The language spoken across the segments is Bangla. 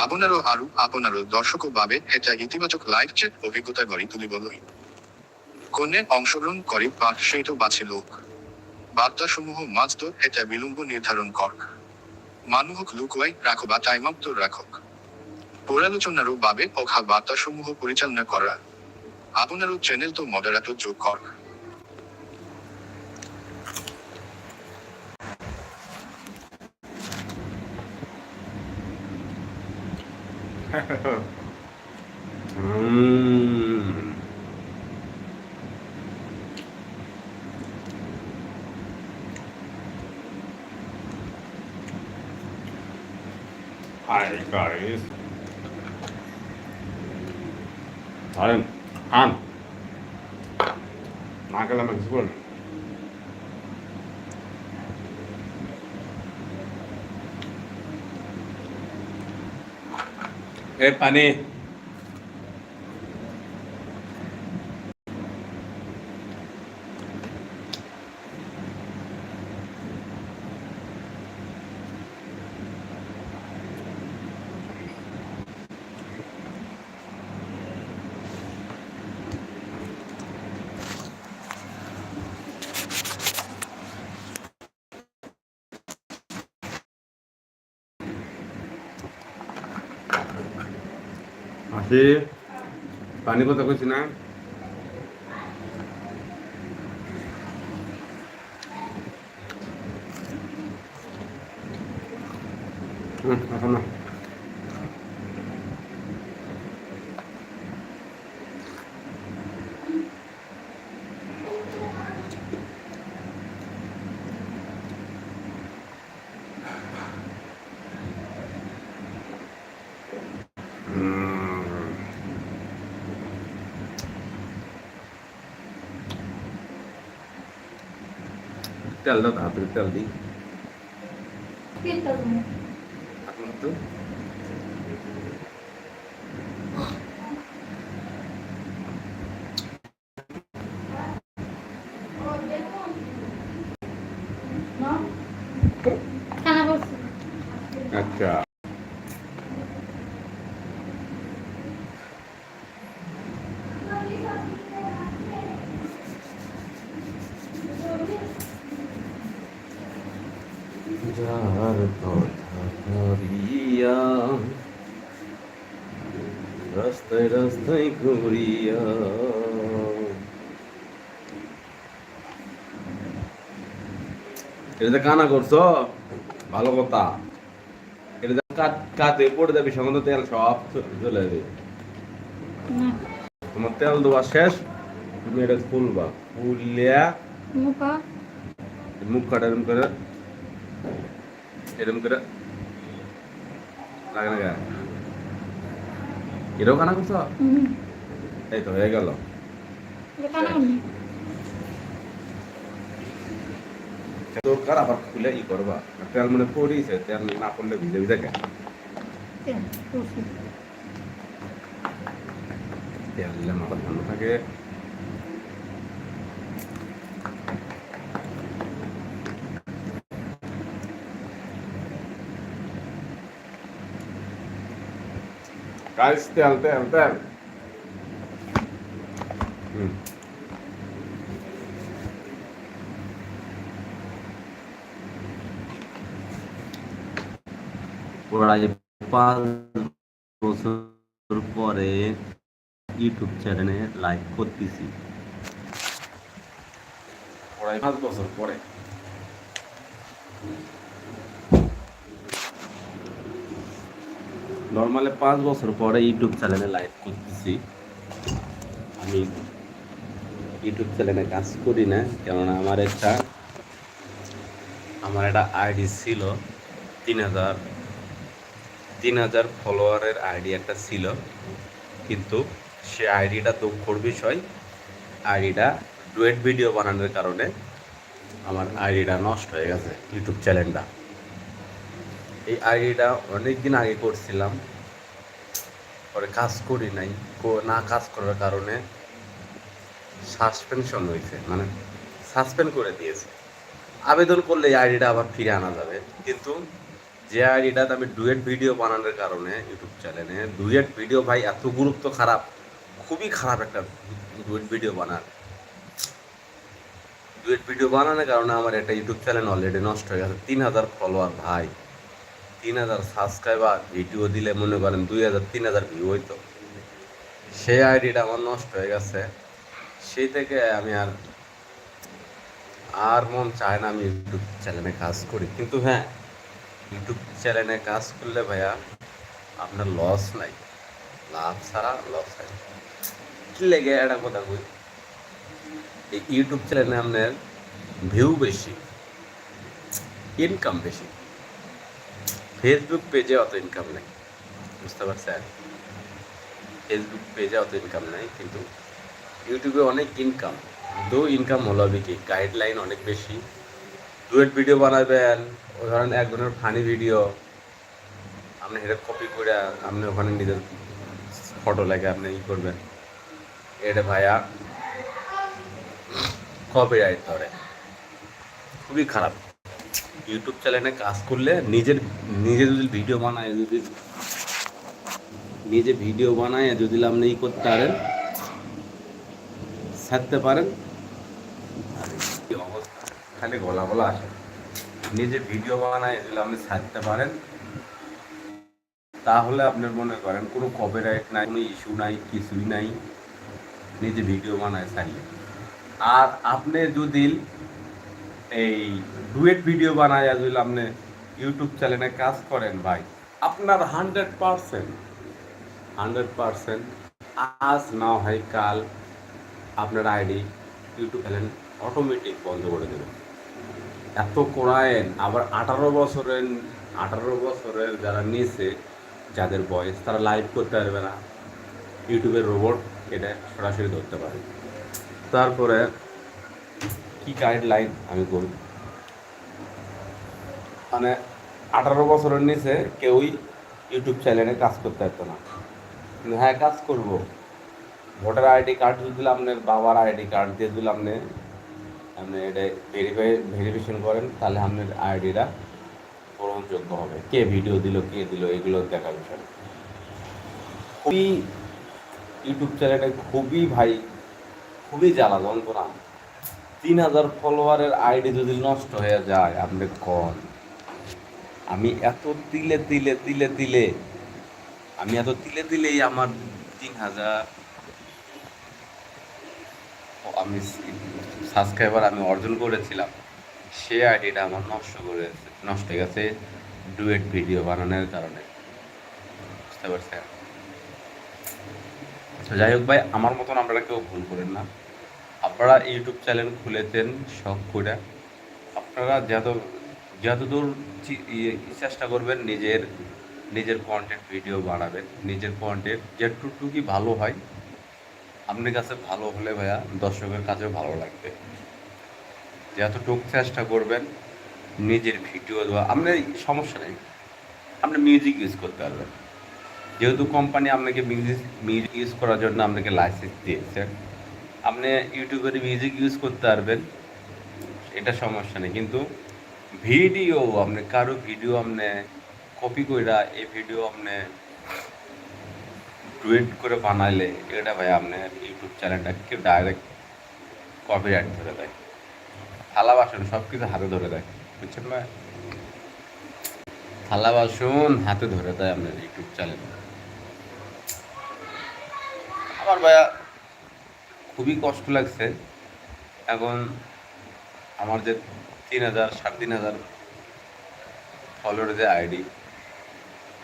আপনারও আরও আপনারও দর্শক ভাবে এটা ইতিবাচক লাইফ চেক অভিজ্ঞতা গড়ি তুলিবলৈ কোনে অংশগ্রহণ করে সেইটো বাছে লোক। বাৰ্তাসমূহ মাজত এটা বিলম্ব নির্ধারণ কৰক মানুহক লুকুৱাই ৰাখক বা টাইমাপ্ত ৰাখক পরালোচনারও বাবে অহা পরিচালনা করা। কৰা আপোনাৰো চেনেলটো মডাৰাটো যোগ কৰক Mm. Hi guys. I'm I'm not gonna make this one. 그걸. সে পানি কথা কইছি না। হুম এখন তেল দাও তাড়াতাড়ি তেল দিই। এখন একটু। আচ্ছা। এটা কানা করছ? ভালো কথা। এটা কাটে পড়ে যাবি সঙ্গে তো তেল সব চলে যাবে। তোমার তেল দেওয়া শেষ তুমি এটা খুলবা। খুললিয়া মুখা। কাটা এরম করে এরম করে। লাগে না এটাও কানা করছ? এই তো হয়ে গেল। দরকার আবার খুলে ই করবা। তেল মানে পড়িছে তেল না পড়লে ভিজে ভিজে গে তেল দিলে মাথা ঠান্ডা থাকে। Guys, তেল তেল তেল প্রায় পাঁচ বছর পরে ইউটিউব চ্যানেলে লাইভ করতেছি। প্রায় পাঁচ বছর পরে। নর্মালি পাঁচ বছর পরে ইউটিউব চ্যানেলে লাইভ করতেছি। আমি ইউটিউব চ্যানেলে কাজ করি না কেননা আমার একটা আমার একটা আইডি ছিল তিন হাজার তিন হাজার ফলোয়ারের আইডি একটা ছিল। কিন্তু সে আইডিটা দুঃখর বিষয় আইডিটা ডুয়েট ভিডিও বানানোর কারণে আমার আইডিটা নষ্ট হয়ে গেছে ইউটিউব চ্যানেলটা এই আইডিটা অনেক দিন আগে করছিলাম, পরে কাজ করি নাই না কাজ করার কারণে সাসপেনশন হয়েছে মানে সাসপেন্ড করে দিয়েছে। আবেদন করলে এই আইডিটা আবার ফিরে আনা যাবে, কিন্তু যে আইডিটাতে আমি ডুয়েট ভিডিও বানানোর কারণে ইউটিউব চ্যানেলে, ডুয়েট ভিডিও ভাই এত গুরুত্ব খারাপ, খুবই খারাপ একটা ডুয়েট ভিডিও বানার। ডুয়েট ভিডিও বানানোর কারণে আমার একটা ইউটিউব চ্যানেল অলরেডি নষ্ট হয়ে গেছে, তিন হাজার ফলোয়ার ভাই। তিন হাজার সাবস্ক্রাইবার ভিডিও দিলে মনে করেন দুই হাজার, তিন হাজার ভিউ হইতো। সেই আইডিটা আমার নষ্ট হয়ে গেছে। সেই থেকে আমি আর আর মন চায় না আমি ইউটিউব চ্যানেলে কাজ করি। কিন্তু হ্যাঁ ইউটিউব চ্যানেলে কাজ করলে ভাইয়া আপনার লস নাই। লাভ ছাড়া লস হয় কি লেগে একটা কথা কই? এই ইউটিউব চ্যানেলে আপনার ভিউ বেশি ইনকাম বেশি। ফেসবুক পেজে অত ইনকাম নেই, বুঝতে পারছেন? ফেসবুক পেজে অত ইনকাম নেই, কিন্তু ইউটিউবে অনেক ইনকাম দু ইনকাম হলো কি? গাইডলাইন অনেক বেশি। ডুয়েট ভিডিও বানাবেন ধরেন এক ধরনের ফানি ভিডিও আপনি এটা কপি করে আপনি ওখানে নিজের ফটো লাগে আপনি ই করবেন। এটা ভাইয়া কপিরাইট ধরে। খুবই খারাপ। ইউটিউব চ্যানেলে কাজ করলে নিজের, নিজে যদি ভিডিও বানায়, যদি নিজে ভিডিও বানায়, যদি আপনি ই করতে পারেন, ছাড়তে পারেন খালি গলা গলা আসে। নিজে ভিডিও বানায় যদি আপনি ছাড়তে পারেন। তাহলে আপনার মনে করেন কোনো কপিরাইট নাই, কোনো ইস্যু নাই, কিছুই নাই। নিজে ভিডিও বানায় ছাড়লে আর আপনি যদি এই ডুয়েট ভিডিও বানায় যদি আপনি ইউটিউব চ্যানেলে কাজ করেন ভাই, আপনার হান্ড্রেড পারসেন্ট হান্ড্রেড পারসেন্ট আজ না হয় কাল আপনার আইডি ইউটিউব চ্যানেল অটোমেটিক বন্ধ করে দেবে এত কোরআন আবার আঠারো বছরের আঠারো বছরের যারা নিচে যাদের বয়স, তারা লাইভ করতে পারবে না। ইউটিউবের রোবট এটা সরাসরি ধরতে পারে। তারপরে কি গাইডলাইন আমি করি মানে আঠারো বছরের নিচে কেউই ইউটিউব চ্যানেলে কাজ করতে পারতো না। কিন্তু হ্যাঁ কাজ করব। ভোটার আইডি কার্ড যদি আপনার বাবার আইডি কার্ড দিয়ে যদি আপনি আপনি এটা ভেরিফাই ভেরিফিকেশন করেন, তাহলে আপনার আইডিটা গ্রহণযোগ্য হবে। কে ভিডিও দিল, কে দিল, এগুলো দেখার বিষয়। খুবই ইউটিউব চ্যানেলে খুবই ভাই, খুবই জ্বালা, যন্ত্রণা। তিন হাজার ফলোয়ারের আইডি যদি নষ্ট হয়ে যায়, আপনি কন? আমি এত তিলে তিলে তিলে তিলে, আমি এত তিলে, তিলেই আমার তিন হাজার, আমি সাবস্ক্রাইবার আমি অর্জন করেছিলাম, সে আইডিটা আমার নষ্ট করে, নষ্ট হয়ে গেছে ডুয়েট ভিডিও বানানোর কারণে। বুঝতে পারছেন? তো যাই হোক ভাই, আমার মতন আপনারা কেউ ভুল করেন না। আপনারা ইউটিউব চ্যানেল খুলেছেন শখ করে। আপনারা যত, যতদূর ইয়ে চেষ্টা করবেন নিজের নিজের কন্টেন্ট ভিডিও বানাবেন, নিজের কন্টেন্ট যেটুকুই ভালো হয় আপনার কাছে ভালো হলে ভাইয়া দর্শকের কাছেও ভালো লাগবে। যতটুকু চেষ্টা করবেন, নিজের ভিডিও দেওয়া আপনার সমস্যা নেই। আপনি মিউজিক ইউজ করতে পারবেন। যেহেতু কোম্পানি আপনাকে মিউজিক মিউজিক ইউজ করার জন্য আপনাকে লাইসেন্স দিয়েছে, আপনি ইউটিউবের মিউজিক ইউজ করতে পারবেন, এটা সমস্যা নেই। কিন্তু ভিডিও আপনি কারও ভিডিও আপনি কপি কইরা এই ভিডিও আপনি টুইট করে বানাইলে, এটা ভাই আপনার ইউটিউব চ্যানেলটাকে ডাইরেক্ট কপিরাইট ধরে দেয়। থালা বাসন সব কিছু হাতে ধরে দেয়, বুঝছেন ভাই? থালা বাসন হাতে ধরে দেয় আপনার ইউটিউব চ্যানেল আমার ভাইয়া খুবই কষ্ট লাগছে। এখন আমার যে তিন হাজার, সাড়ে তিন হাজার ফলোয়ার যে আইডি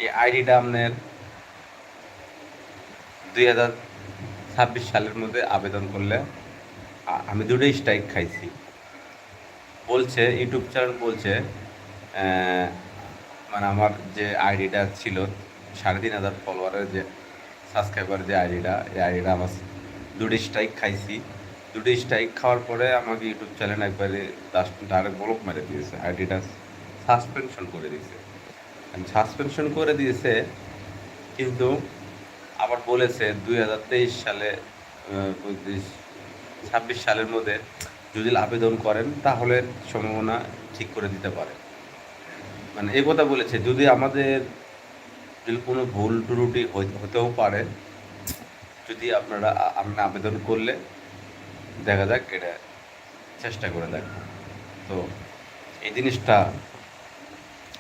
এই আইডিটা আপনার দুই হাজার ছাব্বিশ সালের মধ্যে আবেদন করলে আমি দুটোই স্ট্রাইক খাইছি। বলছে, ইউটিউব চ্যানেল বলছে মানে আমার যে আইডিটা ছিল, সাড়ে তিন হাজার ফলোয়ারের যে সাবস্ক্রাইবার যে আইডিটা, এই আইডিটা আমার দুটো স্ট্রাইক খাইছি। দুটো স্ট্রাইক খাওয়ার পরে আমাকে ইউটিউব চ্যানেল একবারে ডাইরেক্ট ব্লক মেরে দিয়েছে। আইডিটা সাসপেনশন করে দিয়েছে। সাসপেনশন করে দিয়েছে, কিন্তু আবার বলেছে দুই হাজার তেইশ সালে ছাব্বিশ সালের মধ্যে যদি আবেদন করেন তাহলে সম্ভাবনা ঠিক করে দিতে পারে। মানে এই কথা বলেছে, যদি আমাদের যদি কোনো ভুল ত্রুটি হতেও পারে, যদি আপনারা আপনি আবেদন করলে দেখা যাক এটা চেষ্টা করে দেখ তো এই জিনিসটা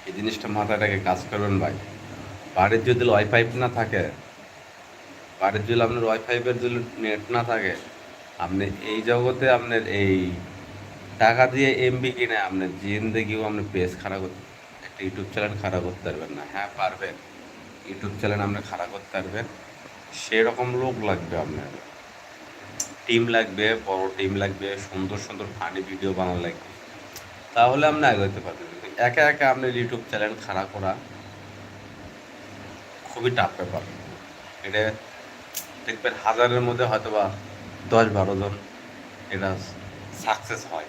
এই জিনিসটা মাথাটাকে কাজ করবেন ভাই। বাড়ির যদি ওয়াইফাই না থাকে বাড়ির যদি আপনার ওয়াইফাইয়ের যদি নেট না থাকে, আপনি এই জগতে আপনার এই টাকা দিয়ে এমবি কিনে আপনার জিন্দেগিও আপনি পেজ খারাপ করতে, একটা ইউটিউব চ্যানেল খারাপ করতে পারবেন না। হ্যাঁ পারবেন। ইউটিউব চ্যানেল আপনি খারাপ করতে পারবেন। সেরকম লোক লাগবে আপনার। টিম লাগবে, বড় টিম লাগবে, সুন্দর সুন্দর ফানি ভিডিও বানানো লাগবে। তাহলে আপনি এগোতে পারবেন। একা একা আপনার ইউটিউব চ্যানেল খারাপ করা খুবই টাফ ব্যাপার। এটা দেখবেন হাজারের মধ্যে হয়তো বা দশ বারো জন এটা সাকসেস হয়।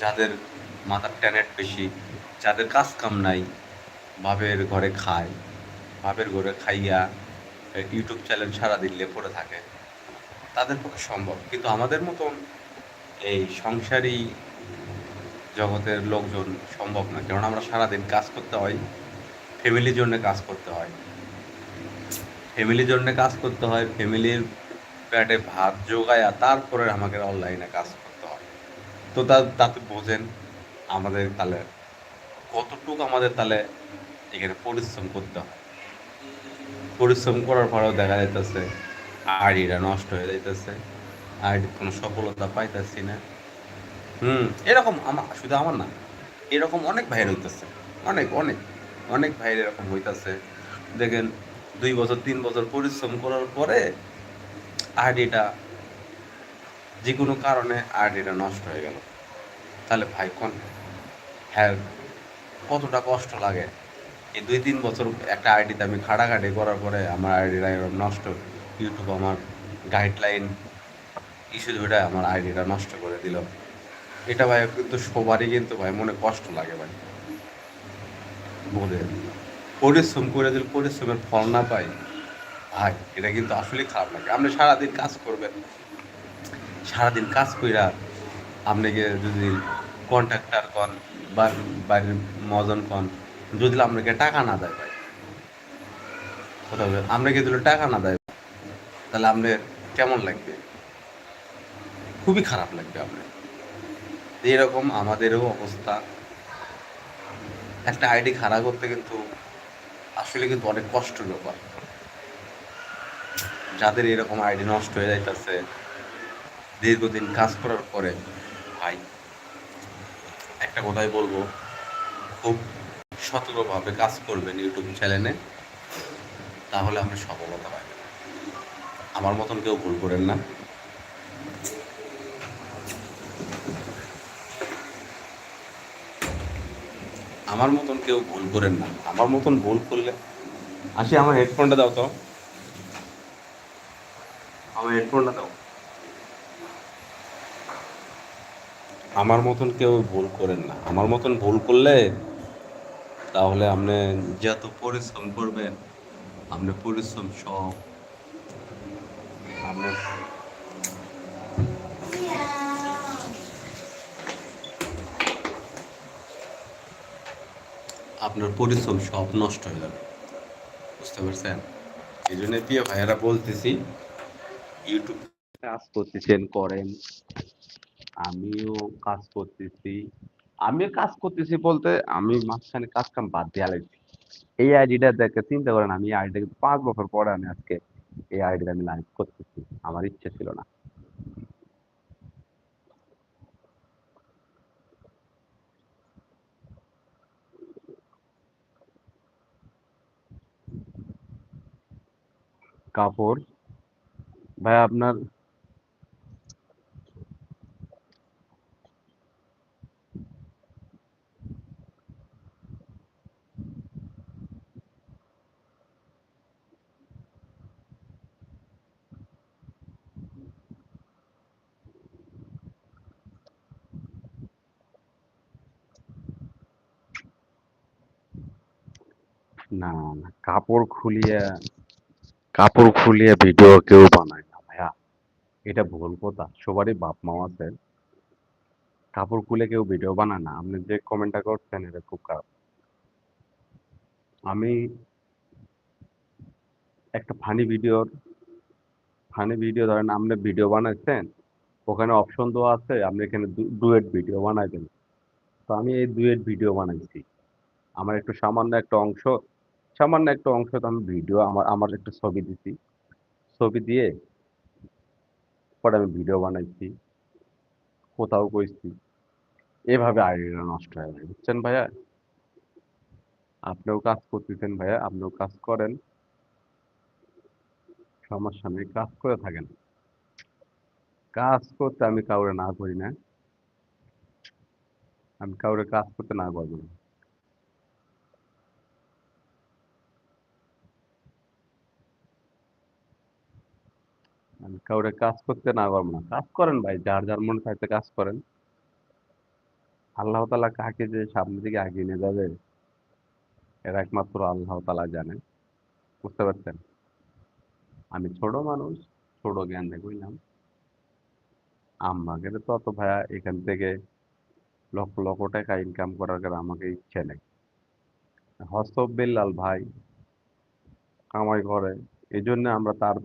যাদের মাথার ট্যানেট বেশি, যাদের কাজ কাম নাই বাপের ঘরে খায় বাপের ঘরে খাইয়া ইউটিউব চ্যানেল সারাদিন পড়ে থাকে, তাদের পক্ষে সম্ভব। কিন্তু আমাদের মতন এই সংসারী জগতের লোকজন সম্ভব না। কারণ আমরা সারাদিন কাজ করতে হয় ফ্যামিলির জন্য কাজ করতে হয়। ফ্যামিলির জন্য কাজ করতে হয়, ফ্যামিলির পেটে ভাত জোগায়া তারপরে আমাকে অনলাইনে কাজ করতে হয়। তো তা, তাতে বোঝেন আমাদের তাহলে কতটুকু আমাদের তাহলে এখানে পরিশ্রম করতে হয়। পরিশ্রম করার পরেও দেখা যাইতেছে আইডিটা নষ্ট হয়ে যাইতেছে আইডি কোনো সফলতা পাইতেছি না। হুম, এরকম আমার শুধু আমার না, এরকম অনেক ভাইয়ের হইতেছে, অনেক অনেক অনেক ভাইয়ের এরকম হইতেছে। দেখেন দুই বছর, তিন বছর পরিশ্রম করার পরে আইডিটা যে কোনো কারণে আইডিটা নষ্ট হয়ে গেল। তাহলে ভাই কোন? হ্যাঁ কতটা কষ্ট লাগে? এই দুই, তিন বছর একটা আইডিতে আমি খাটাখাটি করার পরে আমার আইডিটা এরকম নষ্ট ইউটিউব আমার গাইডলাইন ইস্যু ধরে আমার আইডিটা নষ্ট করে দিল। এটা ভাই কিন্তু সবারই কিন্তু ভাই মনে কষ্ট লাগে ভাই। বোঝে পরিশ্রম করে যদি পরিশ্রমের ফল না পাই, ভাই, এটা কিন্তু আসলেই খারাপ লাগে। আপনি সারাদিন কাজ করবেন। সারাদিন কাজ কইরা আপনাকে যদি কন্ট্রাক্টর কন বা বাড়ির মজন কন, যদি আপনাকে টাকা না দেয় ভাই কোথাও আপনাকে যদি টাকা না দেয়, তাহলে আপনার কেমন লাগবে? খুবই খারাপ লাগবে আপনার। এরকম আমাদেরও অবস্থা। একটা আইডি খারাপ করতে কিন্তু আসলে কিন্তু অনেক কষ্টের ব্যাপার। যাদের এরকম আইডি নষ্ট হয়ে যাইতেছে, দীর্ঘদিন কাজ করার পরে, ভাই, একটা কথাই বলব, খুব সতর্কভাবে কাজ করবেন ইউটিউব চ্যানেলে, তাহলে আপনি সফলতা পাবেন। আমার মতন কেউ ভুল করেন না। আমার মতন কেউ ভুল করেন না। আমার মতন ভুল করলে আসি, আমার হেডফোনটা দাও তো। আমার হেডফোনটা দাও। আমার মতন কেউ ভুল করেন না। আমার মতন ভুল করলে তাহলে আপনি যত পরিশ্রম করবেন, আপনি পরিশ্রম সব আপনার আপনার পরিশ্রম সব নষ্ট হয়ে যাবে বুঝতে পারছেন? এই জন্য প্রিয় ভাইয়েরা বলতেছি ইউটিউব কাজ করতেছেন, করেন। আমিও কাজ করতেছি। আমিও কাজ করতেছি বলতে আমি মাঝখানে কাজ কাম বাদ দেওয়া লাগছে এই আইডিটা দেখে চিন্তা করেন, আমি এই পাঁচ বছর পরে আমি আজকে এই আইডিটা আমি লাইভ করতেছি। আমার ইচ্ছে ছিল না। কাপড়। ভাই আপনার না কাপড় খুলিয়ে কাপড় খুলিয়ে ভিডিও কেউ বানায় না, ভাইয়া। এটা ভুল কথা, সবারই বাপ মা আছে। কাপড় খুলে কেউ ভিডিও বানায় না, আপনি যে কমেন্টটা করছেন এটা খুব খারাপ। আমি একটা ফানি ভিডিওর ফানি ভিডিও ধরেন আপনি ভিডিও বানাইছেন, ওখানে অপশন দেওয়া আছে, আপনি এখানে ডুয়েট ভিডিও বানাইবেন তো আমি এই ডুয়েট ভিডিও বানাইছি। আমার একটু সামান্য একটা অংশ সামান্য একটা অংশ আমি ভিডিও আমার আমার একটা ছবি দিছি। ছবি দিয়ে পরে আমি ভিডিও বানাইছি। কোথাও কইছি, এভাবে আইডিয়া নষ্ট হয়ে যায়, বুঝছেন ভাইয়া? আপনিও কাজ করতেছেন ভাইয়া, আপনিও কাজ করেন। সমস্যা নেই কাজ করে থাকেন। কাজ করতে আমি কাউরে না করি না। আমি কাউরে কাজ করতে না করব না। আমি কাউরে কাজ করতে না করব না। কাজ করেন ভাই, যার যার মনে থাকতে কাজ করেন। আল্লাহ তালা কাকে যে সামনের দিকে এগিয়ে নিয়ে যাবে, এর একমাত্র আল্লাহ তালা জানে বুঝতে পারছেন? আমি ছোট মানুষ, ছোট জ্ঞান দেখলাম আমাকে তো অত ভাইয়া এখান থেকে লক্ষ লক্ষ টাকা ইনকাম করার কারণে আমাকে ইচ্ছে নেই। হস্তব বিল্লাল ভাই, কামাই করে এই জন্য আমরা তার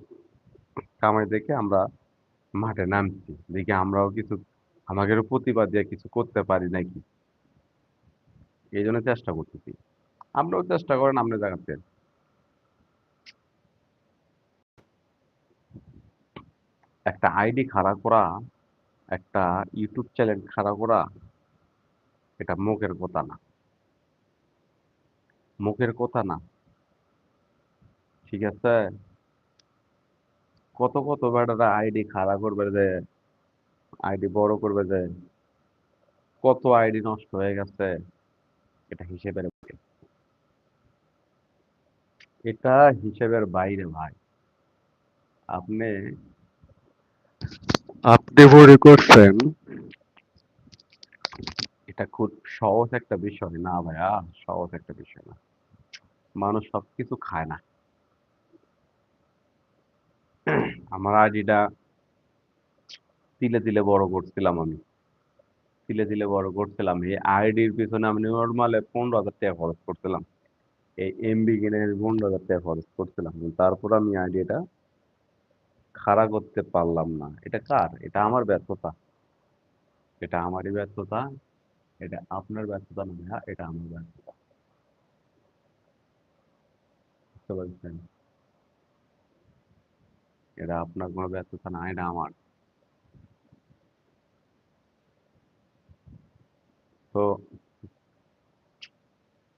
কামাই দেখে আমরা মাঠে নামছি। দেখি আমরাও কিছু, আমাদেরও প্রতিবাদ দিয়ে কিছু করতে পারি নাকি। এই জন্য চেষ্টা করতেছি। আপনারাও চেষ্টা করেন, আপনি জায়গাতে একটা আইডি খাড়া করা, একটা ইউটিউব চ্যানেল খাড়া করা, এটা মুখের কথা না। মুখের কথা না। ঠিক আছে? কত কত বেটারা আইডি খাড়া করবে যে আইডি বড় করবে যে কত আইডি নষ্ট হয়ে গেছে এটা হিসেবের এটা হিসেবের বাইরে ভাই। আপনি আপনি মনে করছেন? এটা খুব সহজ একটা বিষয় না ভাইয়া সহজ একটা বিষয় না। মানুষ সবকিছু খায় না। আমার আইডিটা তিলে তিলে বড় করছিলাম আমি। তিলে তিলে বড় করছিলাম। এই আইডির পিছনে আমি নর্মালে পনেরো হাজার টাকা খরচ করছিলাম। এই এমবি কিনে পনেরো হাজার টাকা খরচ করছিলাম। তারপর আমি আইডিয়াটা খাড়া করতে পারলাম না। এটা কার? এটা আমার ব্যর্থতা। এটা আমারই ব্যর্থতা। এটা আপনার ব্যর্থতা না এটা আমার ব্যর্থতা। বুঝতে পারছেন? এটা আপনার কোনো ব্যর্থতা না, এটা আমার। তো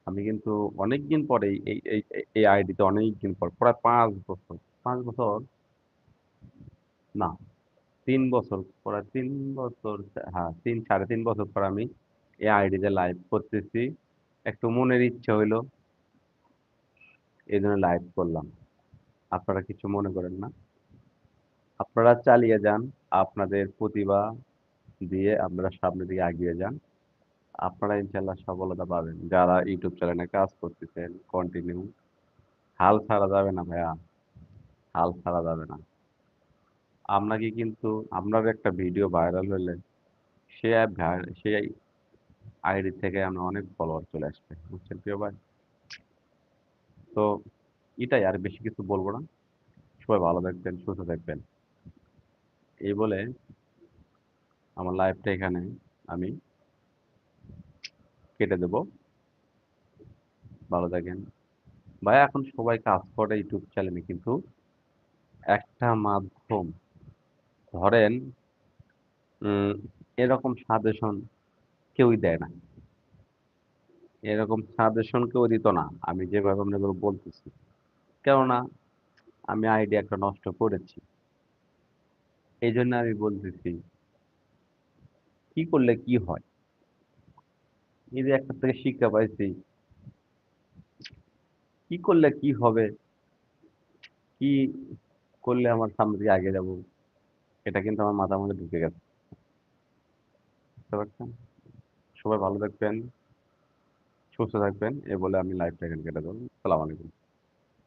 আমি কিন্তু অনেকদিন পরে এই এই আইডিতে অনেকদিন পর, প্রায় পাঁচ বছর পাঁচ বছর? না, তিন বছর, প্রায় তিন বছর হ্যাঁ তিন, সাড়ে তিন বছর পর আমি এই আইডিতে লাইভ করতেছি। একটু মনের ইচ্ছে হইল, এই জন্য লাইভ করলাম। আপনারা কিছু মনে করেন না? আপনারা চালিয়ে যান, আপনাদের প্রতিভা দিয়ে আপনারা সামনের দিকে এগিয়ে যান। আপনারা ইনশাল্লাহ সফলতা পাবেন। যারা ইউটিউব চ্যানেলে কাজ করতেছেন কন্টিনিউ হাল ছাড়া যাবে না ভাইয়া। হাল ছাড়া যাবে না। আপনাকে কিন্তু, আপনার একটা ভিডিও ভাইরাল হলে সে সেই আইডি থেকে আমরা অনেক ফলোয়ার চলে আসবে। বুঝছেন প্রিয় ভাই? তো এটাই, আর বেশি কিছু বলব না। সবাই ভালো থাকবেন, সুস্থ থাকবেন। এই বলে আমার লাইফটা এখানে আমি কেটে দেব। ভালো থাকেন। ভাই, এখন সবাই কাজ করে ইউটিউব চ্যানেলে কিন্তু একটা মাধ্যম ধরেন এরকম সাজেশন কেউই দেয় না। এরকম সাজেশন কেউ দিত না, আমি যেভাবে আপনাদের বলতেছি। কেননা, আমি আইডিয়া একটা নষ্ট করেছি। এই জন্য আমি বলতেছি, কি করলে কি হয়? এই যে একটা থেকে শিক্ষা পাইছি, কি করলে কি হবে? কি করলে আমার সামনে দিকে আগে যাব? এটা কিন্তু আমার মাথার মধ্যে ঢুকে গেছে। বুঝতে পারছেন? সবাই ভালো থাকবেন, সুস্থ থাকবেন, এ বলে আমি লাইফটা এখানে কেটে দেবো। সালাম আলাইকুম।